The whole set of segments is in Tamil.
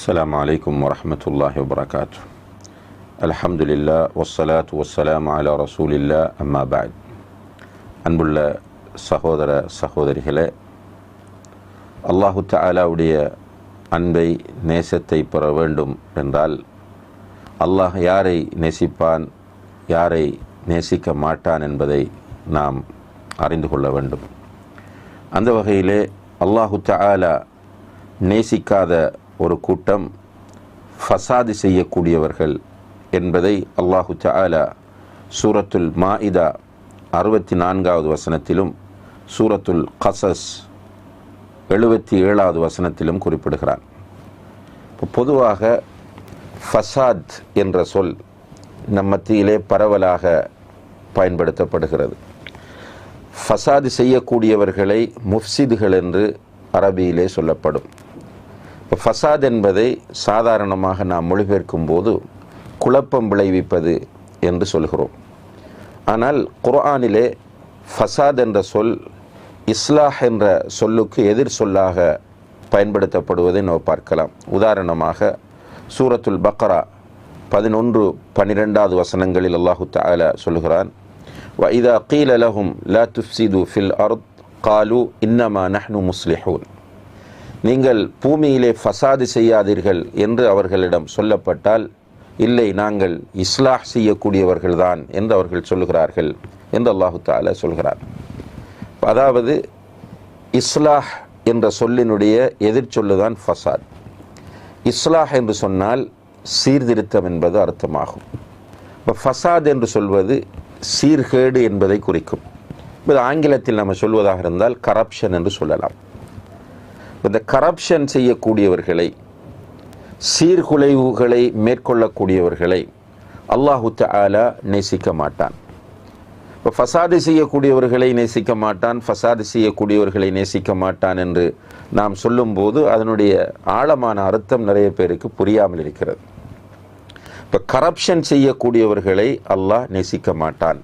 السلام عليكم ورحمة الله وبركاته الحمد لله والصلاة والسلام على رسول الله أما بعد அன்புள்ள சகோதர சகோதரிகளே அல்லாஹு தஆலாவுடைய அன்பை நேசத்தை பெற வேண்டும் என்றால் அல்லாஹ் யாரை நேசிப்பான் யாரை நேசிக்க மாட்டான் என்பதை நாம் அறிந்து கொள்ள வேண்டும் அந்த வகையிலே அல்லாஹு தஆலா நேசிக்காத ஒரு கூட்டம் ஃபசாது செய்யக்கூடியவர்கள் என்பதை அல்லாஹு தஆலா சூரத்துல் மாஇதா அறுபத்தி நான்காவது வசனத்திலும் சூரத்துல் கசஸ் எழுபத்தி ஏழாவது வசனத்திலும் குறிப்பிடுகிறான் இப்போ பொதுவாக ஃபசாத் என்ற சொல் நம் மத்தியிலே பரவலாக பயன்படுத்தப்படுகிறது. ஃபசாது செய்யக்கூடியவர்களை முஃப்சிதுகள் என்று அரபியிலே சொல்லப்படும். இப்போ ஃபசாத் என்பதை சாதாரணமாக நாம் மொழிபெயர்க்கும் போது குழப்பம் விளைவிப்பது என்று சொல்கிறோம். ஆனால் குர்ஆனிலே ஃபசாத் என்ற சொல் இஸ்லாஹ் என்ற சொல்லுக்கு எதிர் சொல்லாக பயன்படுத்தப்படுவதை நாம் பார்க்கலாம். உதாரணமாக சூரத்துல் பக்ரா பதினொன்று பன்னிரெண்டாவது வசனங்களில் அல்லாஹு தாலா சொல்கிறான் இதா கீலலஹும் லா துஃப்சிது ஃபில் அருத் காலு இன்னமா நஹ்னு முஸ்லிஹூன். நீங்கள் பூமியிலே ஃபசாது செய்யாதீர்கள் என்று அவர்களிடம் சொல்லப்பட்டால் இல்லை நாங்கள் இஸ்லாஹ் செய்யக்கூடியவர்கள்தான் என்று அவர்கள் சொல்லுகிறார்கள் என்று அல்லாஹு தால சொல்கிறார். அதாவது இஸ்லாஹ் என்ற சொல்லினுடைய எதிர்ச்சொல்லுதான் ஃபசாத். இஸ்லாஹ் என்று சொன்னால் சீர்திருத்தம் என்பது அர்த்தமாகும். இப்போ ஃபசாத் என்று சொல்வது சீர்கேடு என்பதை குறிக்கும். இது ஆங்கிலத்தில் நம்ம சொல்வதாக இருந்தால் கரப்ஷன் என்று சொல்லலாம். இந்த கரப்ஷன் செய்யக்கூடியவர்களை சீர்குலைவுகளை மேற்கொள்ளக்கூடியவர்களை அல்லாஹு தாலா நேசிக்க மாட்டான். இப்போ ஃபசாது செய்யக்கூடியவர்களை நேசிக்க மாட்டான் ஃபசாது செய்யக்கூடியவர்களை நேசிக்க மாட்டான் என்று நாம் சொல்லும்போது அதனுடைய ஆழமான அர்த்தம் நிறைய பேருக்கு புரியாமல் இருக்கிறது. இப்போ கரப்ஷன் செய்யக்கூடியவர்களை அல்லாஹ் நேசிக்க மாட்டான்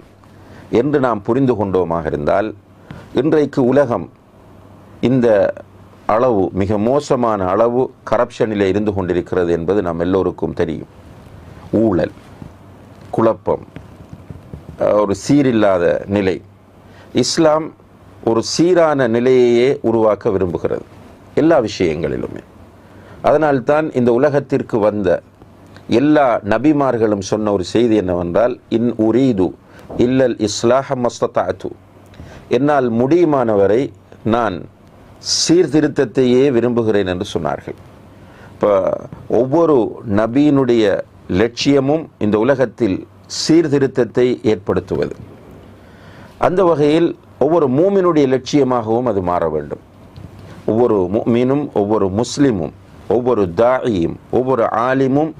என்று நாம் புரிந்து கொண்டோமாக இருந்தால் இன்றைக்கு உலகம் இந்த அளவு மிக மோசமான அளவு கரப்ஷனில் இருந்து கொண்டிருக்கிறது என்பது நாம் எல்லோருக்கும் தெரியும். ஊழல் குழப்பம் ஒரு சீரில்லாத நிலை. இஸ்லாம் ஒரு சீரான நிலையையே உருவாக்க விரும்புகிறது எல்லா விஷயங்களிலுமே. அதனால்தான் இந்த உலகத்திற்கு வந்த எல்லா நபிமார்களும் சொன்ன ஒரு செய்தி என்னவென்றால் இன் உரீது இல்லல் இஸ்லாஹ மஸ்தத்தாத்து என்னால் முடியுமானவரை நான் சீர்திருத்தத்தையே விரும்புகிறேன் என்று சொன்னார்கள். இப்போ ஒவ்வொரு நபியினுடைய லட்சியமும் இந்த உலகத்தில் சீர்திருத்தத்தை ஏற்படுத்துவது. அந்த வகையில் ஒவ்வொரு மூமினுடைய லட்சியமாகவும் அது மாற வேண்டும். ஒவ்வொரு மீனும் ஒவ்வொரு முஸ்லீமும் ஒவ்வொரு தாயியும் ஒவ்வொரு ஆலிமும்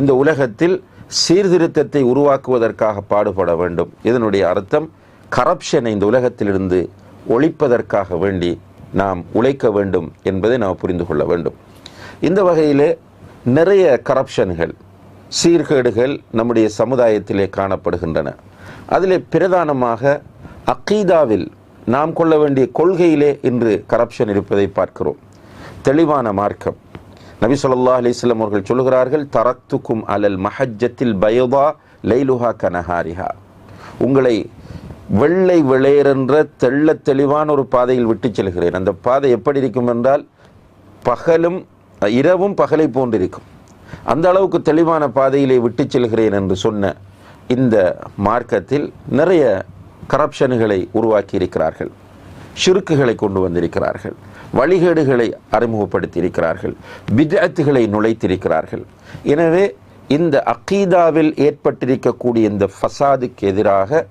இந்த உலகத்தில் சீர்திருத்தத்தை உருவாக்குவதற்காக பாடுபட வேண்டும். இதனுடைய அர்த்தம் கரப்ஷனை இந்த உலகத்திலிருந்து ஒழிப்பதற்காக வேண்டி நாம் உழைக்க வேண்டும் என்பதை நாம் புரிந்து கொள்ள வேண்டும். இந்த வகையிலே நிறைய கரப்ஷன்கள் சீர்கேடுகள் நம்முடைய சமுதாயத்திலே காணப்படுகின்றன. அதிலே பிரதானமாக அக்கீதாவில் நாம் கொள்ள வேண்டிய கொள்கையிலே இன்று கரப்ஷன் இருப்பதை பார்க்கிறோம். தெளிவான மார்க்கம். நபி சொல்லா அலிஸ்லாம் அவர்கள் சொல்கிறார்கள் தரத்துக்கும் அலல் மஹஜத்தில் பயோதா லைலுஹா கனஹாரிஹா உங்களை வெள்ளை வெளையரென்ற தெள்ள தெளிவான ஒரு பாதையில் விட்டு செல்கிறேன். அந்த பாதை எப்படி இருக்கும் என்றால் பகலும் இரவும் பகலை போன்றிருக்கும். அந்த அளவுக்கு தெளிவான பாதையிலே விட்டு செல்கிறேன் என்று சொன்ன இந்த மார்க்கத்தில் நிறைய கரப்ஷன்களை உருவாக்கி இருக்கிறார்கள் சுருக்குகளை கொண்டு வந்திருக்கிறார்கள். வழிகேடுகளை அறிமுகப்படுத்தியிருக்கிறார்கள். விஜயத்துகளை நுழைத்திருக்கிறார்கள். எனவே இந்த அக்கீதாவில் ஏற்பட்டிருக்கக்கூடிய இந்த ஃபசாதுக்கு எதிராக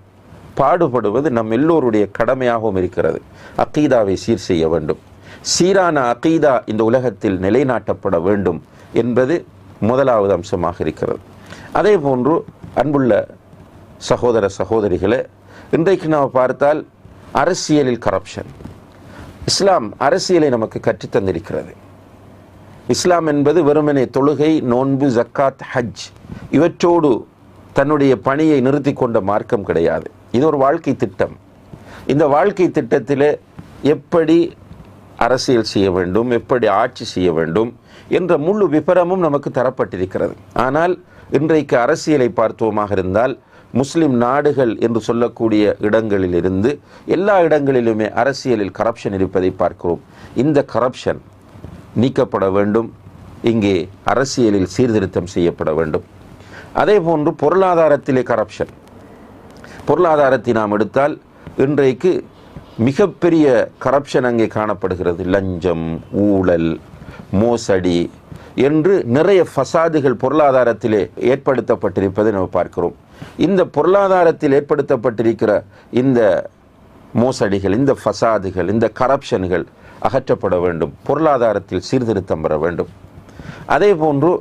பாடுபடுவது நம் எல்லோருடைய கடமையாகவும் இருக்கிறது. அக்கீதாவை சீர் செய்ய வேண்டும். சீரான அக்கீதா இந்த உலகத்தில் நிலைநாட்டப்பட வேண்டும் என்பது முதலாவது அம்சமாக இருக்கிறது. அதே போன்று அன்புள்ள சகோதர சகோதரிகளே இன்றைக்கு நாம் பார்த்தால் அரசியலில் கரப்ஷன் இஸ்லாம் அரசியலை நமக்கு கற்றுத்தந்திருக்கிறது இஸ்லாம் என்பது வெறுமனே தொழுகை நோன்பு ஜக்காத் ஹஜ் இவற்றோடு தன்னுடைய பணியை நிறுத்தி கொண்ட மார்க்கம் கிடையாது. இது ஒரு வாழ்க்கை திட்டம். இந்த வாழ்க்கை திட்டத்தில் எப்படி அரசியல் செய்ய வேண்டும் எப்படி ஆட்சி செய்ய வேண்டும் என்ற முழு விபரமும் நமக்கு தரப்பட்டிருக்கிறது. ஆனால் இன்றைக்கு அரசியலை பார்த்தோமாக இருந்தால் முஸ்லிம் நாடுகள் என்று சொல்லக்கூடிய இடங்களில் இருந்து எல்லா இடங்களிலுமே அரசியலில் கரப்ஷன் இருப்பதை பார்க்கிறோம். இந்த கரப்ஷன் நீக்கப்பட வேண்டும் இங்கே அரசியலில் சீர்திருத்தம் செய்யப்பட வேண்டும். அதே போன்று பொருளாதாரத்திலே கரப்ஷன் பொருளாதாரத்தை நாம் எடுத்தால் இன்றைக்கு மிகப்பெரிய கரப்ஷன் அங்கே காணப்படுகிறது. லஞ்சம் ஊழல் மோசடி என்று நிறைய ஃபசாதுகள் பொருளாதாரத்திலே ஏற்படுத்தப்பட்டிருப்பதை நம்ம பார்க்கிறோம். இந்த பொருளாதாரத்தில் ஏற்படுத்தப்பட்டிருக்கிற இந்த மோசடிகள் இந்த ஃபசாதுகள் இந்த கரப்ஷன்கள் அகற்றப்பட வேண்டும். பொருளாதாரத்தில் சீர்திருத்தம் பெற வேண்டும். அதே போன்று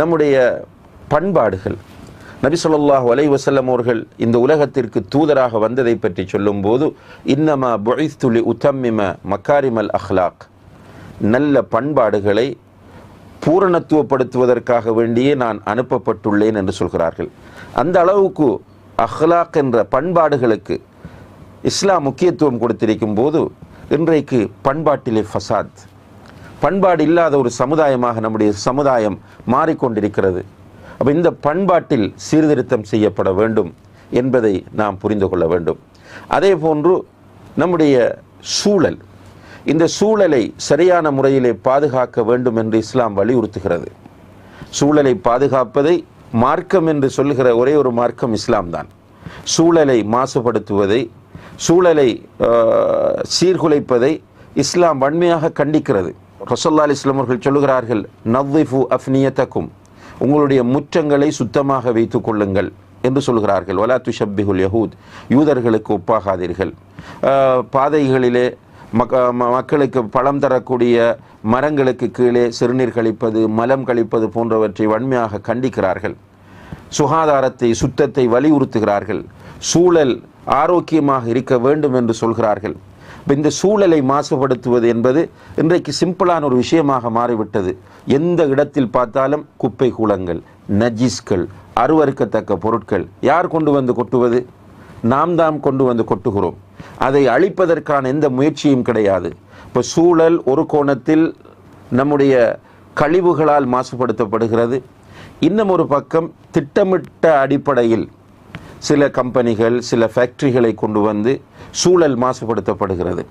நம்முடைய பண்பாடுகள் நபி சொல்லாஹு அலை வசல்லம் அவர்கள் இந்த உலகத்திற்கு தூதராக வந்ததை பற்றி சொல்லும்போது இன்னமா புஇஸ்து உத்தம்மிம மக்காரிமல் அஹ்லாக். நல்ல பண்பாடுகளை பூரணத்துவப்படுத்துவதற்காக வேண்டியே நான் அனுப்பப்பட்டுள்ளேன் என்று சொல்கிறார்கள். அந்த அளவுக்கு அஹ்லாக் என்ற பண்பாடுகளுக்கு இஸ்லாம் முக்கியத்துவம் கொடுத்திருக்கும் போது இன்றைக்கு பண்பாட்டிலே ஃபசாத் பண்பாடு இல்லாத ஒரு சமுதாயமாக நம்முடைய சமுதாயம் மாறிக்கொண்டிருக்கிறது. அப்போ இந்த பண்பாட்டில் சீர்திருத்தம் செய்யப்பட வேண்டும் என்பதை நாம் புரிந்து கொள்ள வேண்டும். அதே போன்று நம்முடைய சூழல் இந்த சூழலை சரியான முறையிலே பாதுகாக்க வேண்டும் என்று இஸ்லாம் வலியுறுத்துகிறது. சூழலை பாதுகாப்பதை மார்க்கம் என்று சொல்லுகிற ஒரே ஒரு மார்க்கம் இஸ்லாம் தான் சூழலை மாசுபடுத்துவதை சூழலை சீர்குலைப்பதை இஸ்லாம் வன்மையாக கண்டிக்கிறது. ரசல்லா அலிஸ்லாம் அவர்கள் சொல்லுகிறார்கள் நவ்விஃபு அஃப்னியத்தக்கும் உங்களுடைய முற்றங்களை சுத்தமாக வைத்துக் கொள்ளுங்கள் என்று சொல்கிறார்கள். வலா துஷப்பிஹுல் யஹூத். யூதர்களுக்கு ஒப்பாகாதீர்கள். பாதைகளிலே மக்க ம- மக்களுக்கு பழம் தரக்கூடிய மரங்களுக்கு கீழே சிறுநீர் கழிப்பது மலம் கழிப்பது போன்றவற்றை வன்மையாக கண்டிக்கிறார்கள். சுகாதாரத்தை சுத்தத்தை வலியுறுத்துகிறார்கள். சூழல் ஆரோக்கியமாக இருக்க வேண்டும் என்று சொல்கிறார்கள். இப்போ இந்த சூழலை மாசுபடுத்துவது என்பது இன்றைக்கு சிம்பிளான ஒரு விஷயமாக மாறிவிட்டது. எந்த இடத்தில் பார்த்தாலும் குப்பை கூலங்கள் நஜிஸ்கள் அருவறுக்கத்தக்க பொருட்கள் யார் கொண்டு வந்து கொட்டுவது? நாம் தாம் கொண்டு வந்து கொட்டுகிறோம். அதை அழிப்பதற்கான எந்த முயற்சியும் கிடையாது. இப்போ சூழல் ஒரு கோணத்தில் நம்முடைய கழிவுகளால் மாசுபடுத்தப்படுகிறது. இன்னும் ஒரு பக்கம் திட்டமிட்ட அடிப்படையில் சில கம்பெனிகள் சில ஃபேக்ட்ரிகளை கொண்டு வந்து சூழல் மாசுபடுத்தப்படுகிறது.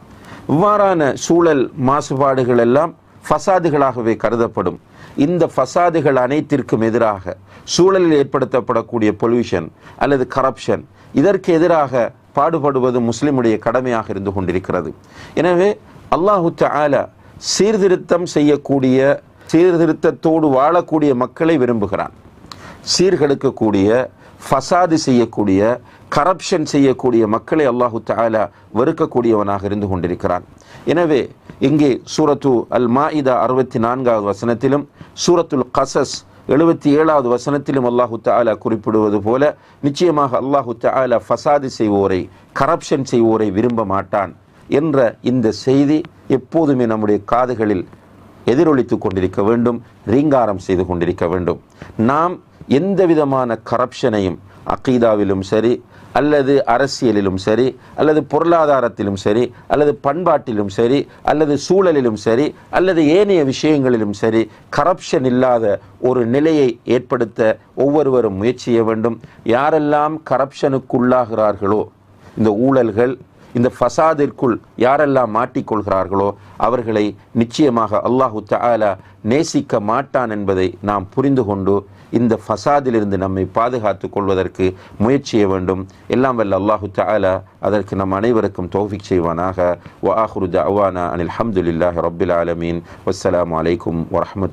இவ்வாறான சூழல் மாசுபாடுகள் எல்லாம் ஃபசாதுகளாகவே கருதப்படும். இந்த ஃபசாதுகள் அனைத்திற்கும் எதிராக சூழலில் ஏற்படுத்தப்படக்கூடிய பொல்யூஷன் அல்லது கரப்ஷன் இதற்கு எதிராக பாடுபடுவது முஸ்லிமுடைய கடமையாக இருந்து கொண்டிருக்கிறது. எனவே அல்லாஹு தஆலா சீர்திருத்தம் செய்யக்கூடிய சீர்திருத்தத்தோடு வாழக்கூடிய மக்களை விரும்புகிறான். சீர்கெடுக்கக்கூடிய ஃபசாது செய்யக்கூடிய கரப்ஷன் செய்யக்கூடிய மக்களை அல்லாஹு தாலா வெறுக்கக்கூடியவனாக இருந்து கொண்டிருக்கிறான். எனவே இங்கே சூரத்து அல் மாயிதா அறுபத்தி நான்காவது வசனத்திலும் சூரத்துல் கசஸ் எழுபத்தி ஏழாவது வசனத்திலும் அல்லாஹு தாலா குறிப்பிடுவது போல நிச்சயமாக அல்லாஹு தாலா ஃபசாது செய்வோரை கரப்ஷன் செய்வோரை விரும்ப மாட்டான் என்ற இந்த செய்தி எப்போதுமே நம்முடைய காதுகளில் எதிரொலித்துக் கொண்டிருக்க வேண்டும் ரீங்காரம் செய்து கொண்டிருக்க வேண்டும். நாம் எந்த விதமான கரப்ஷனையும் அக்கீதாவிலும் சரி அல்லது அரசியலிலும் சரி அல்லது பொருளாதாரத்திலும் சரி அல்லது பண்பாட்டிலும் சரி அல்லது சூழலிலும் சரி அல்லது ஏனைய விஷயங்களிலும் சரி கரப்ஷன் இல்லாத ஒரு நிலையை ஏற்படுத்த ஒவ்வொருவரும் முயற்சி செய்ய வேண்டும். யாரெல்லாம் கரப்ஷனுக்குள்ளாகிறார்களோ இந்த ஊழல்கள் இந்த ஃபசாதிற்குள் யாரெல்லாம் மாட்டிக்கொள்கிறார்களோ அவர்களை நிச்சயமாக அல்லாஹு தாலா நேசிக்க மாட்டான் என்பதை நாம் புரிந்து கொண்டு இந்த ஃபசாதிலிருந்து நம்மை பாதுகாத்துக் கொள்வதற்கு முயற்சிய வேண்டும். எல்லாம் வல்ல அல்லாஹு தாலா அதற்கு நம் அனைவருக்கும் தௌஃபிக் செய்வானாக. வ ஆஹிரு அவானா அனில் ஹம்துலில்லாஹி ரப்பில் ஆலமீன். வஸ்ஸலாம் அலைக்கும் வரமத்து